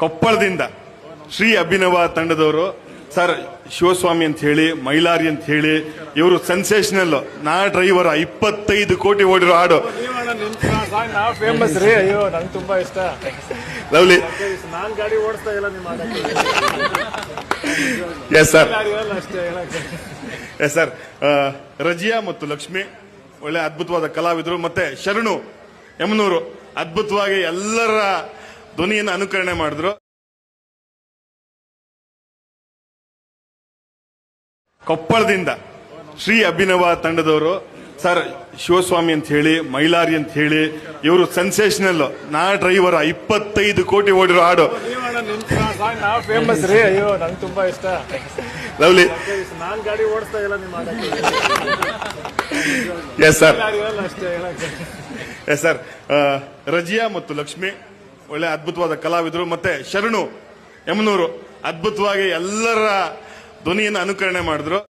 ಕೊಪ್ಪಳದಿಂದ ಶ್ರೀ ಅಭಿನವ ತಂಡದವರು, ಸರ್ ಶಿವಸ್ವಾಮಿ ಅಂತ ಹೇಳಿ, ಮೈಲಾರಿ ಅಂತ ಹೇಳಿ, ಇವರು ಸೆನ್ಸೇಷನಲ್. ನಾ ಡ್ರೈವರ್, ಇಪ್ಪತ್ತೈದು ಕೋಟಿ ಓಡಿರೋ ಹಾಡು. ಫೇಮಸ್ ರೀ ಅಯ್ಯೋ ನಂಗೆ ತುಂಬಾ ಇಷ್ಟ ಲವ್ಲಿ. ನಾನು ಗಾಡಿ yes sir yes sir Razia ಮತ್ತು ಲಕ್ಷ್ಮಿ, ಒಳ್ಳೆ ಅದ್ಭುತವಾದ ಕಲಾವಿದರು. ಮತ್ತೆ ಶರಣು ಯಮನೂರು, ಅದ್ಭುತವಾಗಿ ಎಲ್ಲರ ಧ್ವನಿಯನ್ನು ಅನುಕರಣೆ ಮಾಡಿದ್ರು. ಕೊಪ್ಪಳದಿಂದ ಶ್ರೀ ಅಭಿನವ ತಂಡದವರು ಸರ್ ಶಿವಸ್ವಾಮಿ ಅಂತ ಹೇಳಿ ಮೈಲಾರಿ ಅಂತ ಹೇಳಿ ಇವರು ಸೆನ್ಸೇಷನಲ್ ನಾ ಡ್ರೈವರ್ ಇಪ್ಪತ್ತೈದು ಕೋಟಿ ಓಡಿರೋ ಹಾಡು. ಫೇಮಸ್ ರೀ ಅಯ್ಯೋ ನಂಗೆ ತುಂಬಾ ಇಷ್ಟ ಲವ್ಲಿ. ನಾನ್ ಗಾಡಿ ಓಡಿಸ್ತಾ ಇಲ್ಲ ನಿಮ್ಮ yes sir yes sir Razia ಮತ್ತು ಲಕ್ಷ್ಮಿ. ಒಳ್ಳೆ ಅದ್ಭುತವಾದ ಕಲಾವಿದರು ಮತ್ತೆ ಶರಣು ಯಮನೂರು ಅದ್ಭುತವಾಗಿ ಎಲ್ಲರ ಧ್ವನಿಯನ್ನು ಅನುಕರಣೆ ಮಾಡಿದ್ರು.